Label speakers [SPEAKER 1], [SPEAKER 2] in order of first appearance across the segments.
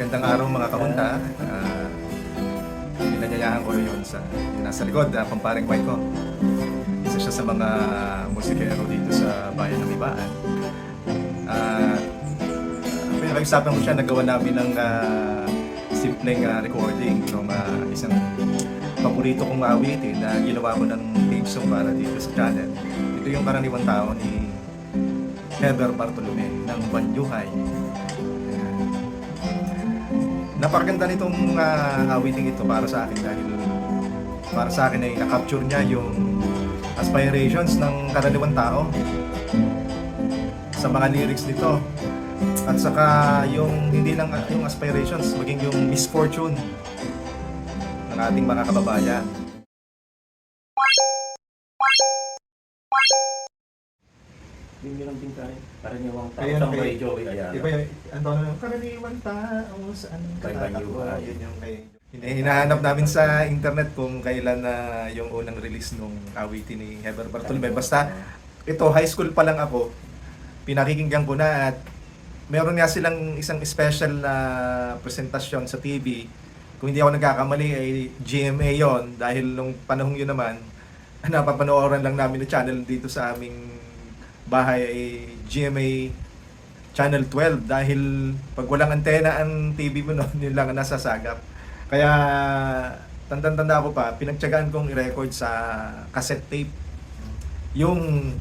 [SPEAKER 1] Magandang araw mga kahunta. Uh, Pinanyayahan ko yun sa nasa likod, uh, kumparing white ko. Isa siya sa mga musikero dito sa bayan ng Ibaan. Uh, pinag-usapan ko siya, nagawa namin ng uh, simpleng uh, recording ng uh, isang paborito kong awitin na ginawa ko ng theme song para dito sa channel. Ito yung karaniwang tao ni Heber Bartolome ng Banyuhay. Napakaganda nitong uh, awiting ito para sa akin dahil para sa akin ay na-capture niya yung aspirations ng karaniwang tao sa mga lyrics nito. At saka yung hindi lang uh, yung aspirations maging yung misfortune ng ating mga kababayan
[SPEAKER 2] Yung lang din tayo. Karaniwang tao.
[SPEAKER 1] Ayan,
[SPEAKER 2] Tama
[SPEAKER 1] kay-
[SPEAKER 2] kay Joey Ayala.
[SPEAKER 1] Iba yung, ang tono ng karaniwang tao saan
[SPEAKER 2] Kay
[SPEAKER 1] katatakbo.
[SPEAKER 2] Banyuhay.
[SPEAKER 1] Yun yung kay... Hina- Hinahanap namin sa internet kung kailan na yung unang release nung awitin ni Heber Bartolome. Basta ito, high school pa lang ako, pinakikinggan ko na at meron nga silang isang special na presentasyon sa TV. Kung hindi ako nagkakamali ay GMA yon dahil nung panahong yun naman, napapanooran lang namin na channel dito sa aming bahay ay GMA Channel 12 dahil pag walang antena ang TV mo noon, yun lang ang nasasagap. Kaya tandang-tanda ko pa, pinagtyagaan kong i-record sa cassette tape yung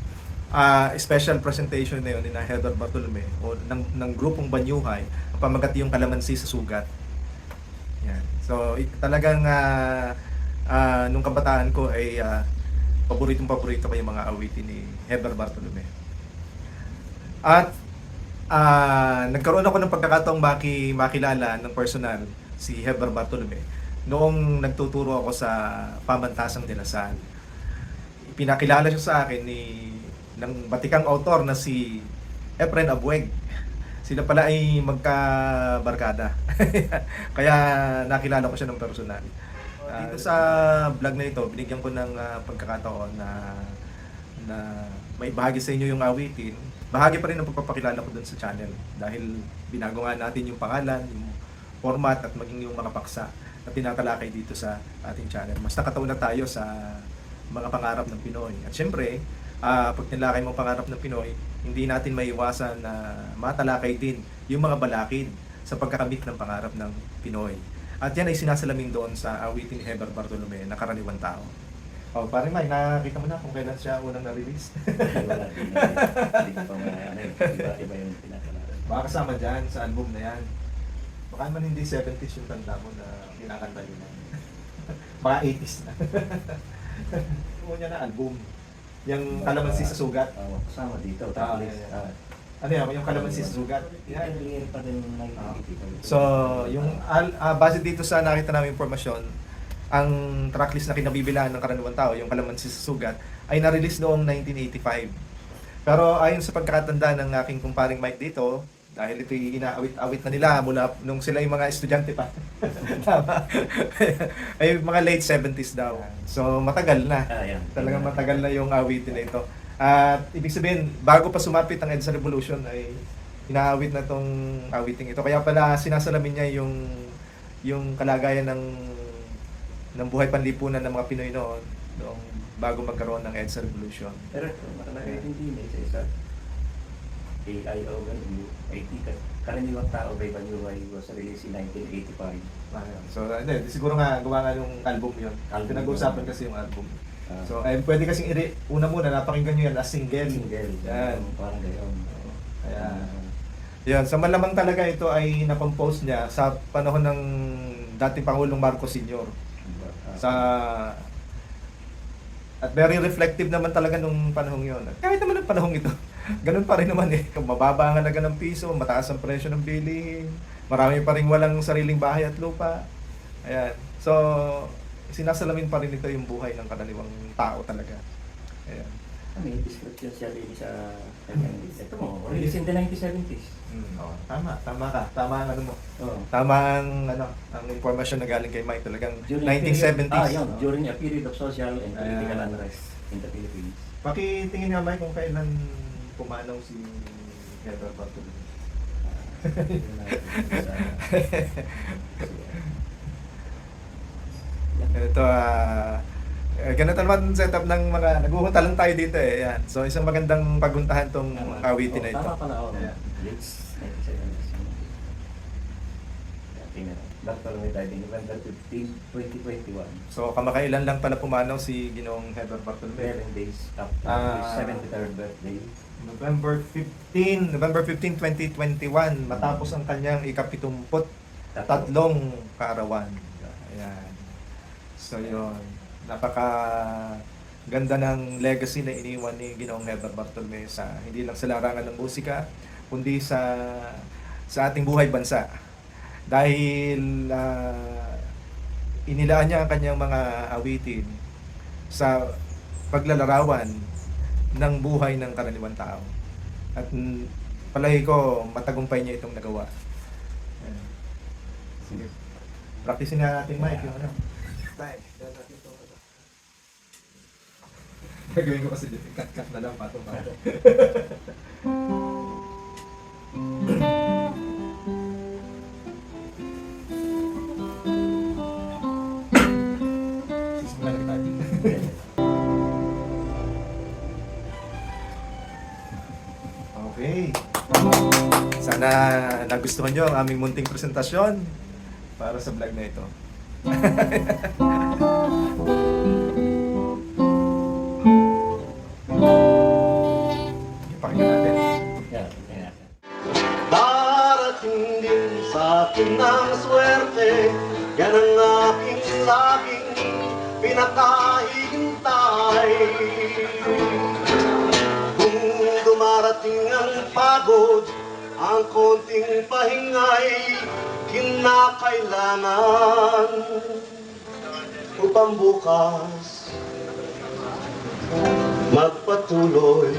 [SPEAKER 1] ah, special presentation na yun ni na Heather Bartolome o ng, ng grupong Banyuhay pamagat yung kalamansi sa sugat. Yan. So talagang ah, ah, nung kabataan ko ay ah, paboritong paborito ko yung mga awitin ni Heber Bartolome. At ah, nagkaroon ako ng pagkakataong maki, makilala ng personal si Heber Bartolome noong nagtuturo ako sa Pamantasang Salle. Pinakilala siya sa akin ni ng batikang autor na si Efren Abueg. Sila pala ay magkabarkada. Kaya nakilala ko siya ng personal. Ah, dito sa vlog na ito, binigyan ko ng ah, pagkakataon na na may bahagi sa inyo yung awitin. Bahagi pa rin ng pagpapakilala ko dun sa channel dahil binago nga natin yung pangalan, yung format at maging yung mga paksa na tinatalakay dito sa ating channel. Mas nakataon na tayo sa mga pangarap ng Pinoy. At syempre, ah, pag nilakay mo ang pangarap ng Pinoy, hindi natin maiwasan na matalakay din yung mga balakid sa pagkakamit ng pangarap ng Pinoy. At yan ay sinasalamin doon sa awitin ni Heber Bartolome na karaniwang tao. Oh, pare Mike, nakakita mo na kung kailan siya unang na-release.
[SPEAKER 2] Wala din. Hindi ko pa ano, Iba-iba yung pinakalaran.
[SPEAKER 1] Baka kasama dyan sa album na yan. Baka man hindi 70s yung tanda mo na kinakanta yun. Baka 80s na. Niya na album. Yung Kalamansi sa Sugat.
[SPEAKER 2] Oo, kasama dito.
[SPEAKER 1] Ah,
[SPEAKER 2] Tapos,
[SPEAKER 1] yeah, yeah.
[SPEAKER 2] Ah,
[SPEAKER 1] Ano yan? Yung Kalamansi sa Sugat.
[SPEAKER 2] yan, pa din ng 1985.
[SPEAKER 1] So, yung al, ah, base dito sa nakita namin impormasyon, ang tracklist na kinabibilangan ng karaniwang tao, yung Kalamansi sa Sugat, ay na-release noong 1985. Pero ayon sa pagkakatanda ng aking kumparing Mike dito, dahil ito'y inaawit-awit na nila mula nung sila yung mga estudyante pa. Tama. ay mga late 70s daw. So matagal na.
[SPEAKER 2] Ah, yan.
[SPEAKER 1] Talagang matagal na yung awitin na ito. At ibig sabihin, bago pa sumapit ang EDSA Revolution ay inaawit na tong awiting ito. Kaya pala sinasalamin niya yung yung kalagayan ng ng buhay panlipunan ng mga Pinoy noon noong bago magkaroon ng EDSA Revolution.
[SPEAKER 2] Pero ito, matalagay din din eh, sa isa. AIO, ganun, IT, ka- karaniwang tao by Banyuhay was released in 1985.
[SPEAKER 1] Ayun. So, hindi, siguro nga gawa nga yung album yun. Pinag-uusapan kasi yung album.
[SPEAKER 2] Ah,
[SPEAKER 1] So, eh, pwede kasing i una muna, napakinggan nyo yan as single.
[SPEAKER 2] single.
[SPEAKER 1] Yan.
[SPEAKER 2] Parang gayon.
[SPEAKER 1] Kaya,
[SPEAKER 2] Ah,
[SPEAKER 1] Yan, sa malamang talaga ito ay na-compose niya sa panahon ng dating Pangulong Marcos Sr.
[SPEAKER 2] ah,
[SPEAKER 1] Sa at very reflective naman talaga nung panahong yon. At kahit naman ng panahong ito, ganun pa rin naman eh. Mababa ang halaga ng piso, mataas ang presyo ng bilihin, marami pa rin walang sariling bahay at lupa. Ayan. So, sinasalamin pa rin ito yung buhay ng karaniwang tao talaga. Ayan.
[SPEAKER 2] May description siya din sa ito mo, released in the 1970s.
[SPEAKER 1] Mm, oh, tama, tama ka. Tama ang ano mo.
[SPEAKER 2] Oh.
[SPEAKER 1] Tama ang ano, ang impormasyon na galing kay Mike talagang
[SPEAKER 2] During a
[SPEAKER 1] 1970s.
[SPEAKER 2] Period, ah, yun, during a period of social and political
[SPEAKER 1] Ayan.
[SPEAKER 2] unrest in the Philippines.
[SPEAKER 1] Pakitingin nga Mike kung kailan pumanaw si Heather Bartolome.
[SPEAKER 2] Ah,
[SPEAKER 1] Ito, ah, eh, ganito naman setup ng mga, naguhunta lang tayo dito eh. Yan. So, isang magandang paguntahan tong awitin na ito.
[SPEAKER 2] Tama pala ako.
[SPEAKER 1] Ayan.
[SPEAKER 2] Late 1970s. Tingnan. Bartolome died in November 15, 2021.
[SPEAKER 1] So, kamakailan lang pala pumanaw si Ginoong Heber Bartolome.
[SPEAKER 2] 11 days after
[SPEAKER 1] Ah.
[SPEAKER 2] his 73rd birthday.
[SPEAKER 1] November 15, November 15, 2021, matapos ang kanyang ikapitumput tatlong kaarawan. Ayan. So yun, napaka ganda ng legacy na iniwan ni Ginoong Heber Bartolome sa hindi lang sa larangan ng musika, kundi sa sa ating buhay bansa. Dahil ah, inilaan niya ang kanyang mga awitin sa paglalarawan ng buhay ng karaniwang tao. At palagi ko matagumpay niya itong nagawa. Sige. Practicein na natin mic yung ano. Tay, dahil natin ito. Gagawin ko kasi dito, cut-cut na lang, tayo. Okay. Sana nagustuhan nyo ang aming munting presentasyon para sa vlog na ito. Ipakinggan natin.
[SPEAKER 2] Yeah, natin.
[SPEAKER 3] Darating din sa akin ang swerte Yan ang aking laging pinakahihintay Kung dumarating ang pagod Ang konting pahingay kinakailangan upang bukas magpatuloy